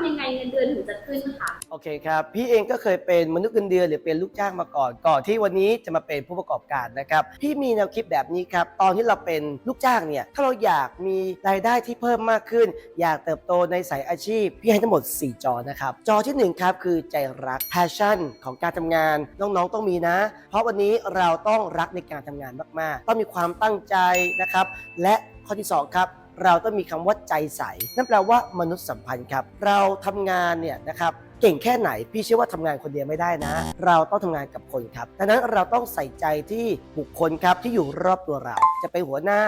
ำยังไงเงินเดือนถึงจะขึ้นคะโอเคครับ พี่เองก็เคยเป็นมนุษย์เงินเดือนหรือเป็นลูกจ้างมาก่อน ก่อนที่วันนี้จะมาเป็นผู้ประกอบการนะครับ พี่มีแนวคิดแบบนี้ครับ ตอนที่เราเป็นลูกจ้างเนี่ย ถ้าเราอยากมีรายได้ที่เพิ่มมากขึ้น อยากเติบโตในสายอาชีพ พี่ให้ทั้งหมด 4 จอนะครับ จอทีหนึ่1 ครับ คือใจรัก passion ของการทำงาน น้องๆต้องมีนะ เพราะวันนี้เราต้องรักในการทำงานมากๆ ต้องมีความตั้งใจนะครับ และข้อที่สองครับ เราต้องมีคำว่าใจใสนั่นแปลว่ามนุษยสัมพันธ์ครับ เราทำงานเนี่ยนะครับ เก่งแค่ไหน พี่เชื่อว่าทำงานคนเดียวไม่ได้นะ เราต้องทำงานกับคนครับดังนั้นเราต้องใส่ใจที่บุคคลครับที่อยู่รอบตัวเรา จะเป็นหัวหน้า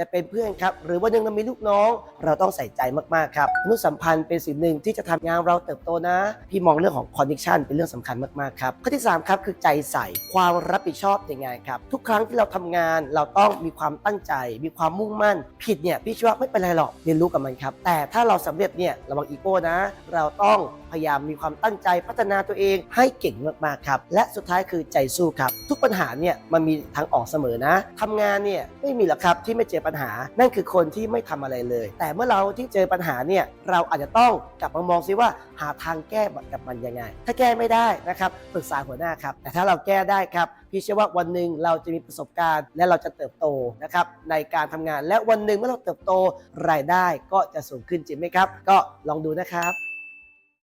จะเป็นเพื่อนครับ หรือว่ายังมีลูกน้อง เราต้องใส่ใจมากๆครับมนุษยสัมพันธ์เป็นสิ่งหนึ่งที่จะทำงานเราเติบโตนะ พี่มองเรื่องของคอนเนคชันเป็นเรื่องสำคัญมากๆครับข้อที่สามครับคือใจใส่ความรับผิดชอบในงานครับทุกครั้งที่เราทำงานเราต้องมีความตั้งใจ มีความมุ่งมั่น ผิดเนี่ยพี่เชื่อว่าไม่เป็นไรหรอกเรียนรู้กับมันครับแต่ถ้าเราสำเร็จเนี่ยระวังอีโก้นะ เราต้องพยายามมีความตั้งใจพัฒนาตัวเองให้เก่งมากๆครับ และสุดท้ายคือใจสู้ครับ ทุกปัญหาเนี่ยมันมีทางออกเสมอนะทำงานเนี่ยไม่มีหรอกครับที่ไม่เจอปัญหา นั่นคือคนที่ไม่ทำอะไรเลย แต่เมื่อเราที่เจอปัญหาเนี่ยเราอาจจะต้องกลับมามองซิว่าหาทางแก้กับมันยังไง ถ้าแก้ไม่ได้นะครับปรึกษาหัวหน้าครับ แต่ถ้าเราแก้ได้ครับพี่เชื่อว่าวันหนึ่งเราจะมีประสบการณ์ และเราจะเติบโตนะครับในการทำงานและวันหนึ่งเมื่อเราเติบโตรายได้ก็จะสูงขึ้นจริงไหมครับ ก็ลองดูนะครับ